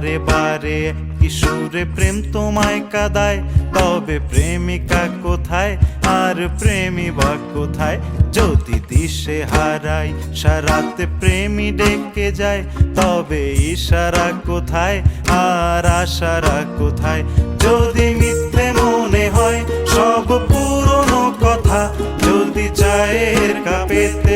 বারে বারে কিশোরে প্রেম তোমায় কাদায় তবে প্রেমিকা কোথায় আর প্রেমী বা কোথায় যদি দিশে হারাই সারাতে প্রেমী ডেকে যায় তবে ইশারা কোথায় আর আশারা কোথায় যদি